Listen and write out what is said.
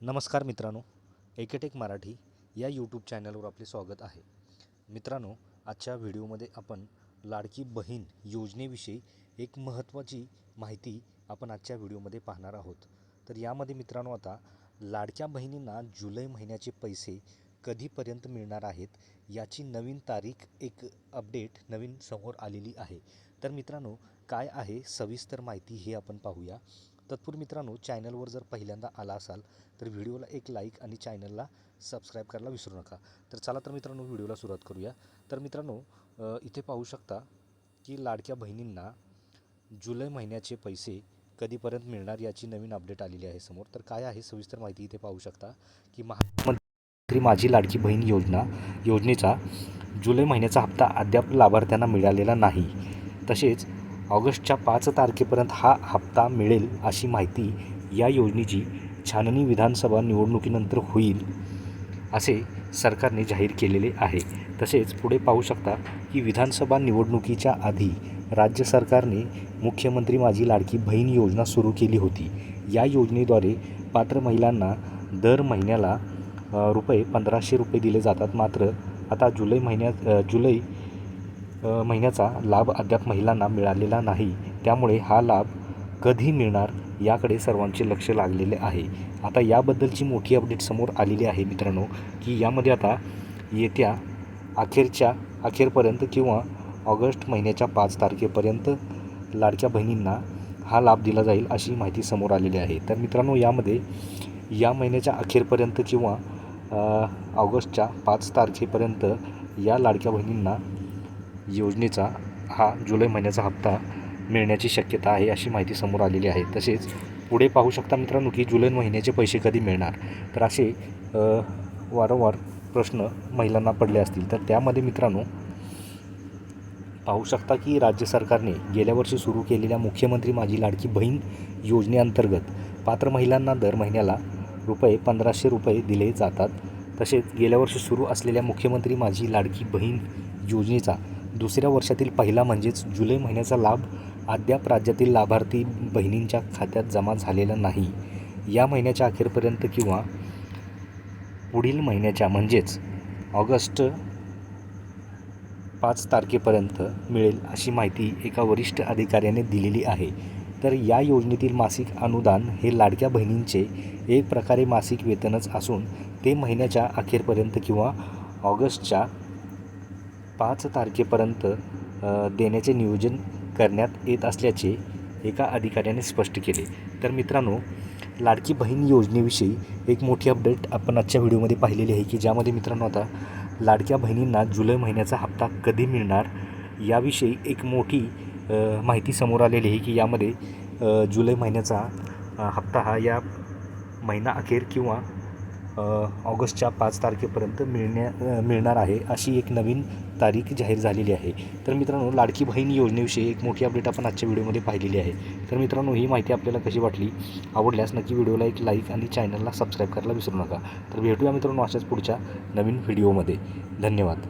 नमस्कार मित्रांनो एकेटेक मराठी या यूट्यूब चॅनलवर आपले स्वागत आहे. मित्रांनो आजच्या व्हिडिओमध्ये आपण लाडकी बहीण योजनेविषयी एक महत्त्वाची माहिती आपण आजच्या व्हिडिओमध्ये पाहणार आहोत. तर यामध्ये मित्रांनो आता लाडक्या बहिणींना जुलै महिन्याचे पैसे कधीपर्यंत मिळणार आहेत याची नवीन तारीख एक अपडेट नवीन समोर आलेली आहे. तर मित्रांनो काय आहे सविस्तर माहिती हे आपण पाहूया. तत्पूर्वी मित्रांनो चॅनलवर जर पहिल्यांदा आला असाल तर व्हिडिओला एक लाईक आणि चॅनलला सबस्क्राईब करायला विसरू नका. तर चला तर मित्रांनो व्हिडिओला सुरुवात करूया. तर मित्रांनो इथे पाहू शकता की लाडक्या बहिणींना जुलै महिन्याचे पैसे कधीपर्यंत मिळणार याची नवीन अपडेट आलेली आहे समोर. तर काय आहे सविस्तर माहिती इथे पाहू शकता की महामंत्री माझी लाडकी बहीण योजना योजनेचा जुलै महिन्याचा हप्ता अद्याप लाभार्थ्यांना मिळालेला नाही. तसेच ऑगस्टच्या पाच तारखेपर्यंत हा हप्ता मिळेल अशी माहिती या योजनेची छाननी विधानसभा निवडणुकीनंतर होईल असे सरकारने जाहीर केलेले आहे. तसेच पुढे पाहू शकता की विधानसभा निवडणुकीच्या आधी राज्य सरकारने मुख्यमंत्री माझी लाडकी बहीण योजना सुरू केली होती. या योजनेद्वारे पात्र महिलांना दर महिन्याला रुपये पंधराशे रुपये दिले जातात. मात्र आता जुलै महिन्यात जुलै महिन्याचा लाभ अद्याप महिलांना मिळालेला नाही. त्यामुळे हा लाभ कधी मिळणार याकडे सर्वांचे लक्ष लागलेले आहे. आता याबद्दलची मोठी अपडेट समोर आलेली आहे मित्रांनो की यामध्ये आता येत्या अखेरच्या अखेरपर्यंत किंवा ऑगस्ट महिन्याच्या पाच तारखेपर्यंत लाडक्या बहिणींना हा लाभ दिला जाईल अशी माहिती समोर आलेली आहे. तर मित्रांनो यामध्ये या महिन्याच्या अखेरपर्यंत किंवा ऑगस्टच्या पाच तारखेपर्यंत या लाडक्या बहिणींना योजनेचा हा जुलै महिन्याचा हप्ता मिळण्याची शक्यता आहे अशी माहिती समोर आलेली आहे. तसेच पुढे पाहू शकता मित्रांनो की जुलै महिन्याचे पैसे कधी मिळणार? तर असे वारंवार प्रश्न महिलांना पडले असतील. तर त्यामध्ये मित्रांनो पाहू शकता की राज्य सरकारने गेल्या वर्षी सुरू केलेल्या मुख्यमंत्री माझी लाडकी बहीण योजनेअंतर्गत पात्र महिलांना दर महिन्याला रुपये पंधराशे रुपये दिले जातात. तसेच गेल्या वर्षी सुरू असलेल्या मुख्यमंत्री माझी लाडकी बहीण योजनेचा दुसऱ्या वर्षातील पहिला म्हणजेच जुलै महिन्याचा लाभ अद्याप राज्यातील लाभार्थी बहिणींच्या खात्यात जमा झालेला नाही. या महिन्याच्या अखेरपर्यंत किंवा पुढील महिन्याच्या म्हणजेच ऑगस्ट पाच तारखेपर्यंत मिळेल अशी माहिती एका वरिष्ठ अधिकाऱ्याने दिलेली आहे. तर या योजनेतील मासिक अनुदान हे लाडक्या बहिणींचे एक प्रकारे मासिक वेतनच असून ते महिन्याच्या अखेरपर्यंत किंवा ऑगस्टच्या पाच तारखेपर्यंत देण्याचे नियोजन करण्यात येत असल्याचे एका अधिकाऱ्याने स्पष्ट केले. तर मित्रांनो लाडकी बहीण योजनेविषयी एक मोठी अपडेट आपण आजच्या व्हिडिओमध्ये पाहिलेली आहे की ज्यामध्ये मित्रांनो आता लाडक्या बहिणींना जुलै महिन्याचा हप्ता कधी मिळणार याविषयी एक मोठी माहिती समोर आलेली आहे की यामध्ये जुलै महिन्याचा हप्ता हा या महिना अखेर किंवा ऑगस्टच्या पाच तारखेपर्यंत मिळण्या मिळणार आहे अशी एक नवीन तारीख जाहीर झालेली आहे. तर मित्रांनो लाडकी बहीण योजनेविषयी एक मोठी अपडेट आपण आजच्या व्हिडिओमध्ये पाहिलेली आहे. तर मित्रांनो ही माहिती आपल्याला कशी वाटली आवडल्यास नक्की व्हिडिओला एक लाईक आणि चॅनलला सबस्क्राईब करायला विसरू नका. तर भेटूया मित्रांनो अशाच पुढच्या नवीन व्हिडिओमध्ये. धन्यवाद.